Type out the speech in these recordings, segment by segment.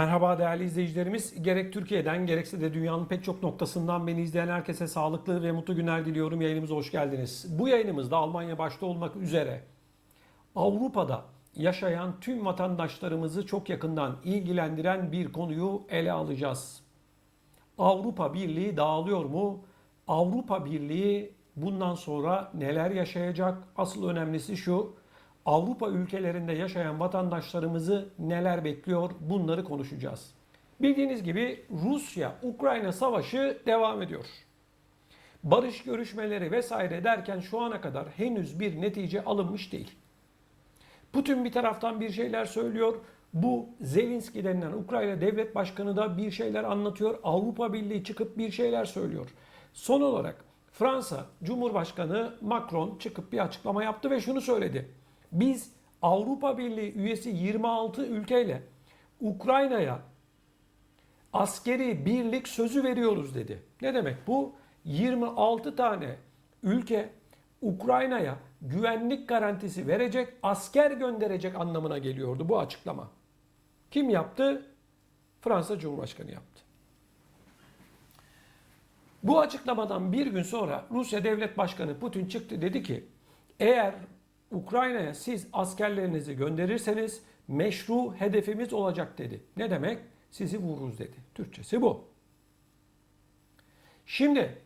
Merhaba değerli izleyicilerimiz. Gerek Türkiye'den gerekse de dünyanın pek çok noktasından beni izleyen herkese sağlıklı ve mutlu günler diliyorum. Yayınımıza hoş geldiniz. Bu yayınımızda Almanya başta olmak üzere Avrupa'da yaşayan tüm vatandaşlarımızı çok yakından ilgilendiren bir konuyu ele alacağız. Avrupa Birliği dağılıyor mu? Avrupa Birliği bundan sonra neler yaşayacak? Asıl önemlisi şu. Avrupa ülkelerinde yaşayan vatandaşlarımızı neler bekliyor? Bunları konuşacağız. Bildiğiniz gibi Rusya-Ukrayna savaşı devam ediyor. Barış görüşmeleri vesaire derken şu ana kadar henüz bir netice alınmış değil. Putin bir taraftan bir şeyler söylüyor. Bu Zelenski denilen Ukrayna devlet başkanı da bir şeyler anlatıyor. Avrupa Birliği çıkıp bir şeyler söylüyor. Son olarak Fransa Cumhurbaşkanı Macron çıkıp bir açıklama yaptı ve şunu söyledi. Biz Avrupa Birliği üyesi 26 ülkeyle Ukrayna'ya askeri birlik sözü veriyoruz dedi. Ne demek bu? 26 tane ülke Ukrayna'ya güvenlik garantisi verecek, asker gönderecek anlamına geliyordu bu açıklama. Kim yaptı? Fransa Cumhurbaşkanı yaptı. Bu açıklamadan bir gün sonra Rusya Devlet Başkanı Putin çıktı dedi ki eğer Ukrayna'ya siz askerlerinizi gönderirseniz meşru hedefimiz olacak dedi. Ne demek? Sizi vururuz dedi. Türkçesi bu. Şimdi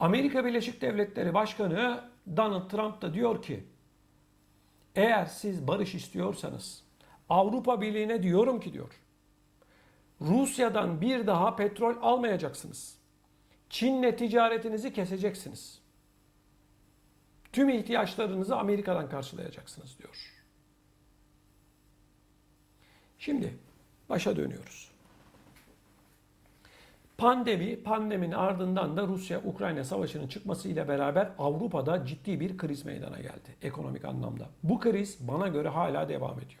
Amerika Birleşik Devletleri Başkanı Donald Trump da diyor ki eğer siz barış istiyorsanız Avrupa Birliği'ne diyorum ki diyor Rusya'dan bir daha petrol almayacaksınız. Çin'le ticaretinizi keseceksiniz. Tüm ihtiyaçlarınızı Amerika'dan karşılayacaksınız diyor. Şimdi başa dönüyoruz. Pandemi, pandeminin ardından da Rusya-Ukrayna savaşının çıkmasıyla beraber Avrupa'da ciddi bir kriz meydana geldi ekonomik anlamda. Bu kriz bana göre hala devam ediyor.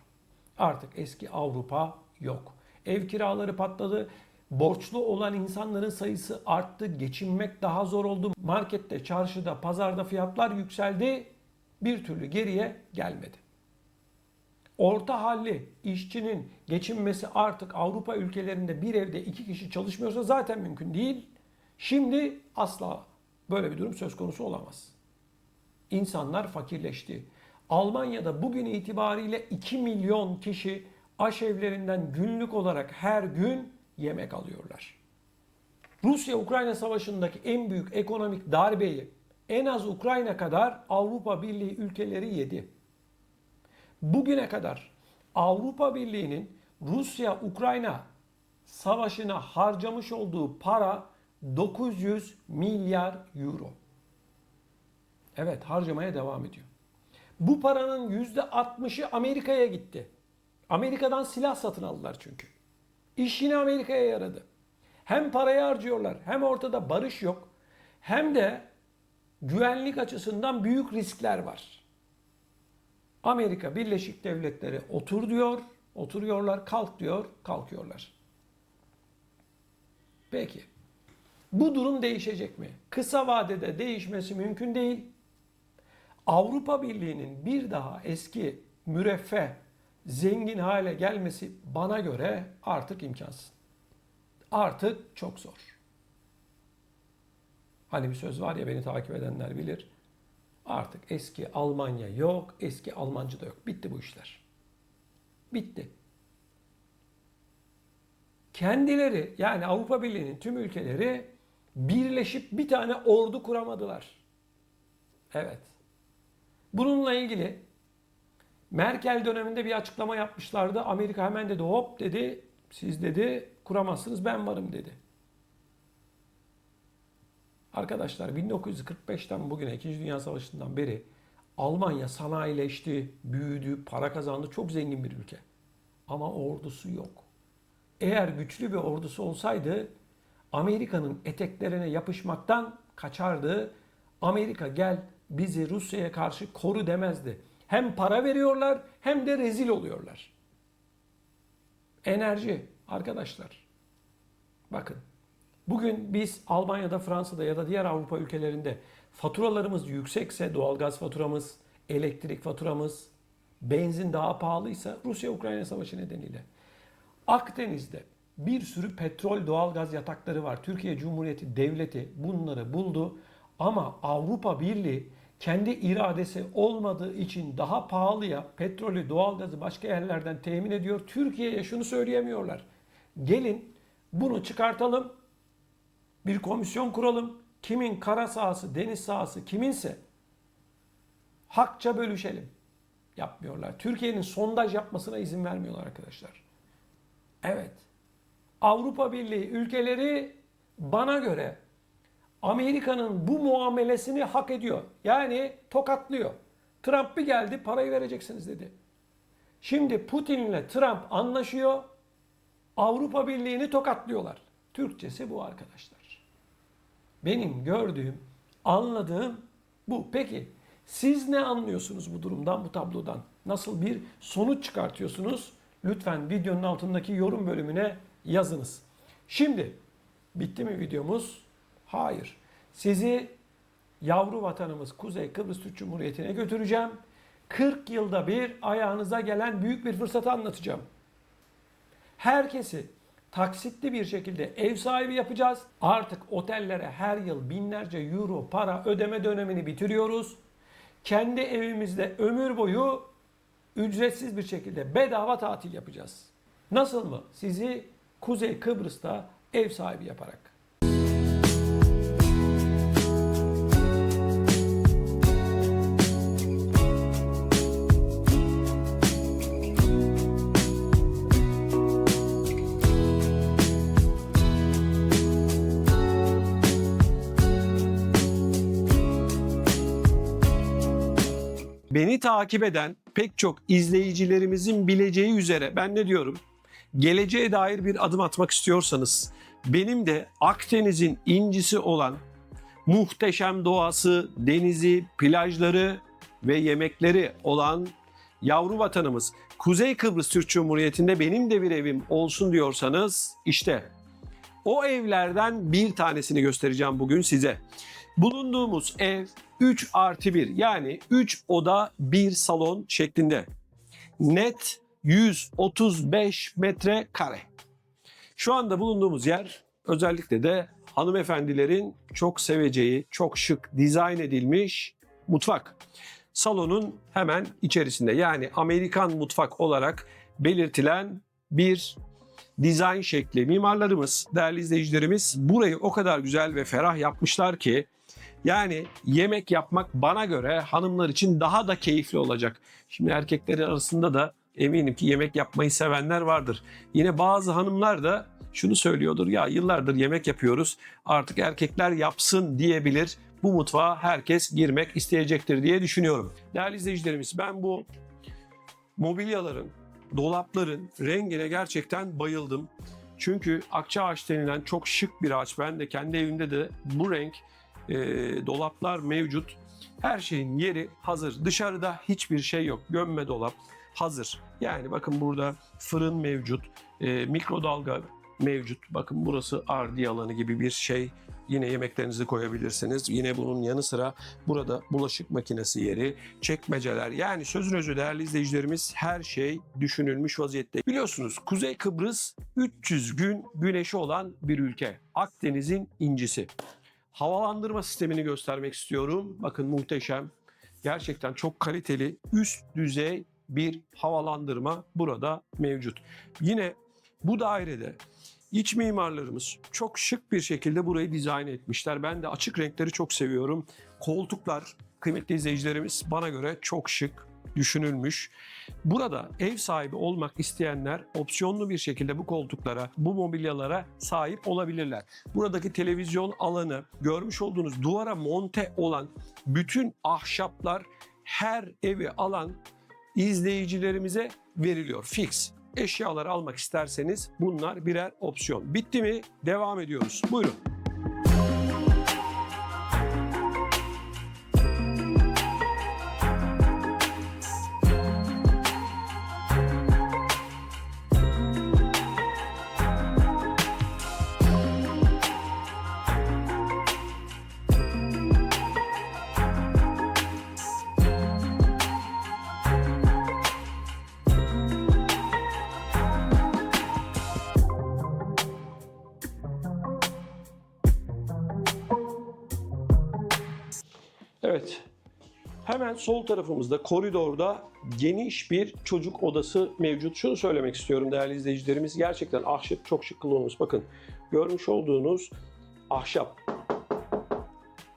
Artık eski Avrupa yok. Ev kiraları patladı. Borçlu olan insanların sayısı arttı. Geçinmek daha zor oldu. Markette, çarşıda, pazarda fiyatlar yükseldi. Bir türlü geriye gelmedi. Orta halli işçinin geçinmesi artık Avrupa ülkelerinde bir evde iki kişi çalışmıyorsa zaten mümkün değil. Şimdi asla böyle bir durum söz konusu olamaz. İnsanlar fakirleşti. Almanya'da bugün itibariyle 2 milyon kişi aşevlerinden günlük olarak her gün yemek alıyorlar. Rusya-Ukrayna savaşındaki en büyük ekonomik darbeyi en az Ukrayna kadar Avrupa Birliği ülkeleri yedi. Bugüne kadar Avrupa Birliği'nin Rusya-Ukrayna savaşına harcamış olduğu para 900 milyar euro. Evet harcamaya devam ediyor. Bu paranın %60'ı Amerika'ya gitti. Amerika'dan silah satın aldılar çünkü. İş yine Amerika'ya yaradı. Hem parayı harcıyorlar hem ortada barış yok. Hem de güvenlik açısından büyük riskler var. Amerika Birleşik Devletleri otur diyor, oturuyorlar, kalk diyor, kalkıyorlar. Peki. Bu durum değişecek mi? Kısa vadede değişmesi mümkün değil. Avrupa Birliği'nin bir daha eski müreffeh, zengin hale gelmesi bana göre artık imkansız. Artık çok zor. Hani bir söz var ya beni takip edenler bilir. Artık eski Almanya yok, eski Almancı da yok. Bitti bu işler. Bitti. Kendileri yani Avrupa Birliği'nin tüm ülkeleri birleşip bir tane ordu kuramadılar. Evet. Bununla ilgili Merkel döneminde bir açıklama yapmışlardı. Amerika hemen dedi hop dedi siz dedi kuramazsınız ben varım dedi. Arkadaşlar 1945'ten bugüne 2. Dünya Savaşı'ndan beri Almanya sanayileşti, büyüdü, para kazandı. Çok zengin bir ülke. Ama ordusu yok. Eğer güçlü bir ordusu olsaydı Amerika'nın eteklerine yapışmaktan kaçardı. Amerika gel bizi Rusya'ya karşı koru demezdi. Hem para veriyorlar hem de rezil oluyorlar. Enerji arkadaşlar. Bakın bugün biz Almanya'da, Fransa'da ya da diğer Avrupa ülkelerinde faturalarımız yüksekse doğalgaz faturamız, elektrik faturamız, benzin daha pahalıysa Rusya-Ukrayna savaşı nedeniyle. Akdeniz'de bir sürü petrol doğalgaz yatakları var. Türkiye Cumhuriyeti Devleti bunları buldu ama Avrupa Birliği kendi iradesi olmadığı için daha pahalıya petrolü, doğalgazı başka yerlerden temin ediyor. Türkiye'ye şunu söyleyemiyorlar. Gelin bunu çıkartalım. Bir komisyon kuralım. Kimin kara sahası, deniz sahası kiminse hakça bölüşelim. Yapmıyorlar. Türkiye'nin sondaj yapmasına izin vermiyorlar arkadaşlar. Evet. Avrupa Birliği ülkeleri bana göre Amerika'nın bu muamelesini hak ediyor. Yani tokatlıyor. Trump bir geldi parayı vereceksiniz dedi. Şimdi Putin'le Trump anlaşıyor. Avrupa Birliği'ni tokatlıyorlar. Türkçesi bu arkadaşlar. Benim gördüğüm, anladığım bu. Peki siz ne anlıyorsunuz bu durumdan, bu tablodan? Nasıl bir sonuç çıkartıyorsunuz? Lütfen videonun altındaki yorum bölümüne yazınız. Şimdi bitti mi videomuz? Hayır. Sizi yavru vatanımız Kuzey Kıbrıs Türk Cumhuriyeti'ne götüreceğim. 40 yılda bir ayağınıza gelen büyük bir fırsatı anlatacağım. Herkesi taksitli bir şekilde ev sahibi yapacağız. Artık otellere her yıl binlerce euro para ödeme dönemini bitiriyoruz. Kendi evimizde ömür boyu ücretsiz bir şekilde bedava tatil yapacağız. Nasıl mı? Sizi Kuzey Kıbrıs'ta ev sahibi yaparak. Beni takip eden pek çok izleyicilerimizin bileceği üzere ben ne diyorum? Geleceğe dair bir adım atmak istiyorsanız benim de Akdeniz'in incisi olan muhteşem doğası, denizi, plajları ve yemekleri olan yavru vatanımız Kuzey Kıbrıs Türk Cumhuriyeti'nde benim de bir evim olsun diyorsanız işte o evlerden bir tanesini göstereceğim bugün size. Bulunduğumuz ev 3 artı 1 yani 3 oda 1 salon şeklinde. Net 135 metre kare. Şu anda bulunduğumuz yer özellikle de hanımefendilerin çok seveceği, çok şık dizayn edilmiş mutfak. Salonun hemen içerisinde yani Amerikan mutfak olarak belirtilen bir dizayn şekli. Mimarlarımız, değerli izleyicilerimiz burayı o kadar güzel ve ferah yapmışlar ki yani yemek yapmak bana göre hanımlar için daha da keyifli olacak. Şimdi erkeklerin arasında da eminim ki yemek yapmayı sevenler vardır. Yine bazı hanımlar da şunu söylüyordur ya yıllardır yemek yapıyoruz artık erkekler yapsın diyebilir. Bu mutfağa herkes girmek isteyecektir diye düşünüyorum. Değerli izleyicilerimiz ben bu mobilyaların, dolapların rengine gerçekten bayıldım. Çünkü akça ağaç denilen çok şık bir ağaç. Ben de kendi evimde de bu renk e, dolaplar mevcut. Her şeyin yeri hazır. Dışarıda hiçbir şey yok. Gömme dolap hazır. Yani bakın burada fırın mevcut, e, mikrodalga mevcut. Bakın burası ardi alanı gibi bir şey. Yine yemeklerinizi koyabilirsiniz. Yine bunun yanı sıra burada bulaşık makinesi yeri, çekmeceler. Yani sözün özü değerli izleyicilerimiz her şey düşünülmüş vaziyette. Biliyorsunuz Kuzey Kıbrıs 300 gün güneşi olan bir ülke. Akdeniz'in incisi havalandırma sistemini göstermek istiyorum. Bakın muhteşem. Gerçekten çok kaliteli, üst düzey bir havalandırma burada mevcut. Yine bu dairede iç mimarlarımız çok şık bir şekilde burayı dizayn etmişler. Ben de açık renkleri çok seviyorum. Koltuklar kıymetli izleyicilerimiz bana göre çok şık, düşünülmüş. Burada ev sahibi olmak isteyenler opsiyonlu bir şekilde bu koltuklara, bu mobilyalara sahip olabilirler. Buradaki televizyon alanı, görmüş olduğunuz duvara monte olan bütün ahşaplar her evi alan izleyicilerimize veriliyor. Fix. Eşyaları almak isterseniz bunlar birer opsiyon. Bitti mi? Devam ediyoruz. Buyurun. Hemen sol tarafımızda koridorda geniş bir çocuk odası mevcut. Şunu söylemek istiyorum değerli izleyicilerimiz. Gerçekten ahşap çok şık kullanılmış. Bakın görmüş olduğunuz ahşap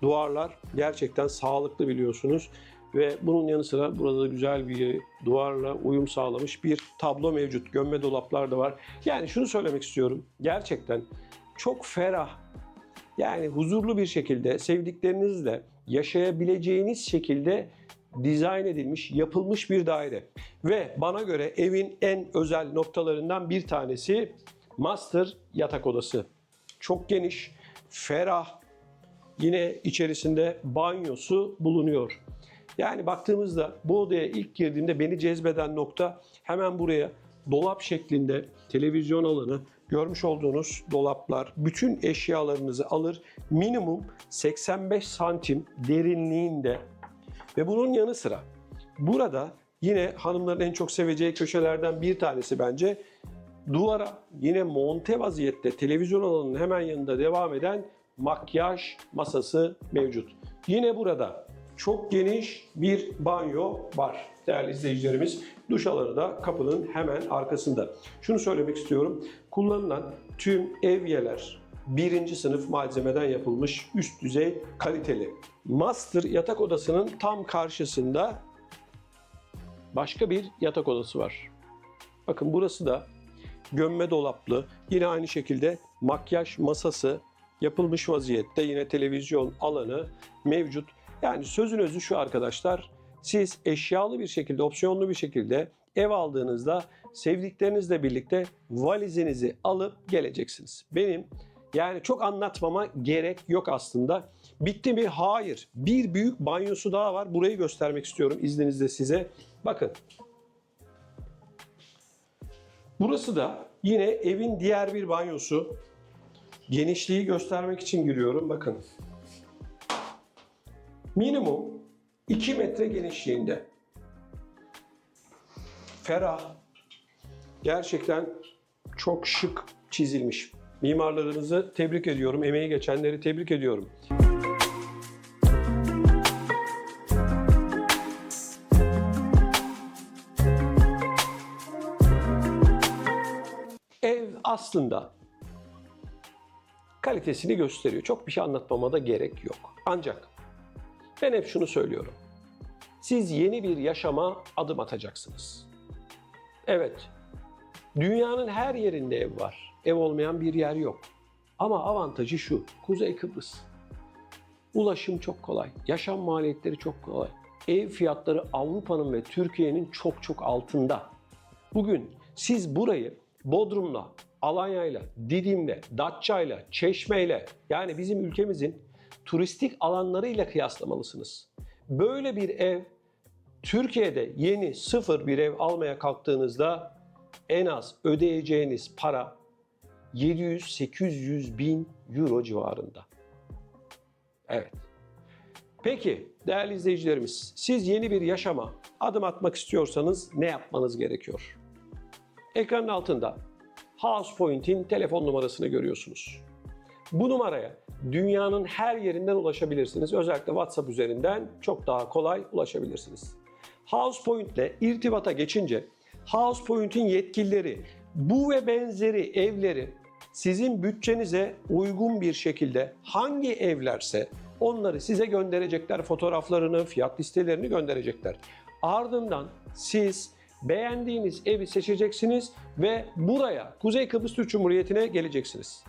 duvarlar gerçekten sağlıklı biliyorsunuz. Ve bunun yanı sıra burada da güzel bir duvarla uyum sağlamış bir tablo mevcut. Gömme dolaplar da var. Yani şunu söylemek istiyorum. Gerçekten çok ferah, yani huzurlu bir şekilde sevdiklerinizle yaşayabileceğiniz şekilde dizayn edilmiş, yapılmış bir daire. Ve bana göre evin en özel noktalarından bir tanesi master yatak odası. Çok geniş, ferah, yine içerisinde banyosu bulunuyor. Yani baktığımızda bu odaya ilk girdiğimde beni cezbeden nokta hemen buraya dolap şeklinde televizyon alanı, görmüş olduğunuz dolaplar, bütün eşyalarınızı alır. Minimum 85 santim derinliğinde ve bunun yanı sıra burada yine hanımların en çok seveceği köşelerden bir tanesi bence duvara yine monte vaziyette televizyon alanının hemen yanında devam eden makyaj masası mevcut. Yine burada çok geniş bir banyo var değerli izleyicilerimiz. Duş alanı da kapının hemen arkasında. Şunu söylemek istiyorum. Kullanılan tüm evyeler birinci sınıf malzemeden yapılmış üst düzey kaliteli. Master yatak odasının tam karşısında başka bir yatak odası var. Bakın burası da gömme dolaplı. Yine aynı şekilde makyaj masası yapılmış vaziyette. Yine televizyon alanı mevcut. Yani sözün özü şu arkadaşlar. Siz eşyalı bir şekilde, opsiyonlu bir şekilde ev aldığınızda sevdiklerinizle birlikte valizinizi alıp geleceksiniz. Benim yani çok anlatmama gerek yok aslında. Bitti mi? Hayır. Bir büyük banyosu daha var. Burayı göstermek istiyorum izninizle size. Bakın. Burası da yine evin diğer bir banyosu. Genişliği göstermek için giriyorum. Bakın. Minimum 2 metre genişliğinde. Ferah. Gerçekten çok şık çizilmiş. Mimarlarınızı tebrik ediyorum. Emeği geçenleri tebrik ediyorum. Ev aslında kalitesini gösteriyor. Çok bir şey anlatmama da gerek yok. Ancak ben hep şunu söylüyorum. Siz yeni bir yaşama adım atacaksınız. Evet, dünyanın her yerinde ev var. Ev olmayan bir yer yok. Ama avantajı şu, Kuzey Kıbrıs. Ulaşım çok kolay, yaşam maliyetleri çok kolay. Ev fiyatları Avrupa'nın ve Türkiye'nin çok çok altında. Bugün siz burayı Bodrum'la, Alanya'yla, Didim'le, Datça'yla, Çeşme'yle yani bizim ülkemizin turistik alanlarıyla kıyaslamalısınız. Böyle bir ev Türkiye'de yeni sıfır bir ev almaya kalktığınızda en az ödeyeceğiniz para 700-800 bin euro civarında. Evet. Peki değerli izleyicilerimiz siz yeni bir yaşama adım atmak istiyorsanız ne yapmanız gerekiyor? Ekranın altında House Point'in telefon numarasını görüyorsunuz. Bu numaraya dünyanın her yerinden ulaşabilirsiniz. Özellikle WhatsApp üzerinden çok daha kolay ulaşabilirsiniz. House Point ile irtibata geçince House Point'in yetkilileri bu ve benzeri evleri sizin bütçenize uygun bir şekilde hangi evlerse onları size gönderecekler. Fotoğraflarını, fiyat listelerini gönderecekler. Ardından siz beğendiğiniz evi seçeceksiniz ve buraya Kuzey Kıbrıs Türk Cumhuriyeti'ne geleceksiniz.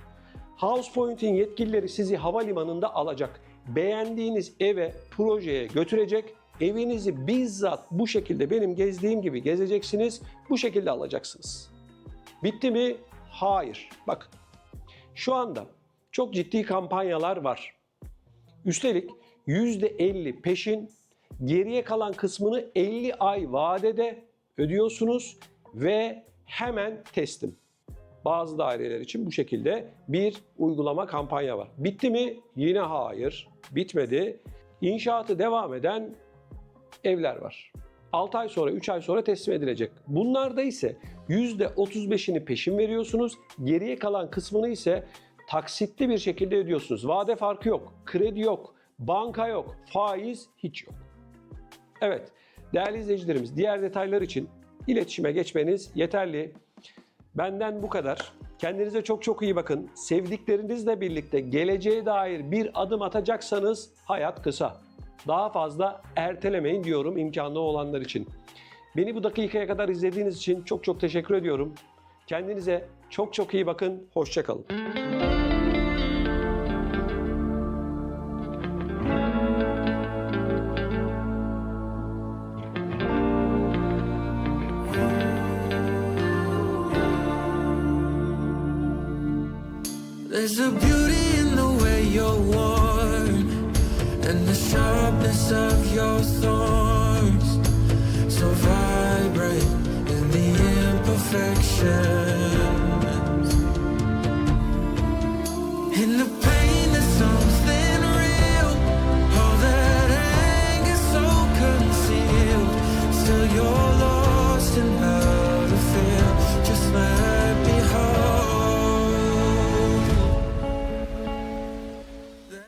House Point'in yetkilileri sizi havalimanında alacak. Beğendiğiniz eve, projeye götürecek. Evinizi bizzat bu şekilde benim gezdiğim gibi gezeceksiniz. Bu şekilde alacaksınız. Bitti mi? Hayır. Bak şu anda çok ciddi kampanyalar var. Üstelik %50 peşin, geriye kalan kısmını 50 ay vadede ödüyorsunuz ve hemen teslim. Bazı daireler için bu şekilde bir uygulama kampanya var. Bitti mi? Yine hayır. Bitmedi. İnşaatı devam eden evler var. 6 ay sonra, 3 ay sonra teslim edilecek. Bunlarda ise %35'ini peşin veriyorsunuz. Geriye kalan kısmını ise taksitli bir şekilde ödüyorsunuz. Vade farkı yok, kredi yok, Banka yok, faiz hiç yok. Evet, değerli izleyicilerimiz diğer detaylar için iletişime geçmeniz yeterli. Benden bu kadar. Kendinize çok çok iyi bakın. Sevdiklerinizle birlikte geleceğe dair bir adım atacaksanız hayat kısa. Daha fazla ertelemeyin diyorum imkanı olanlar için. Beni bu dakikaya kadar izlediğiniz için çok çok teşekkür ediyorum. Kendinize çok çok iyi bakın. Hoşçakalın. There's a beauty so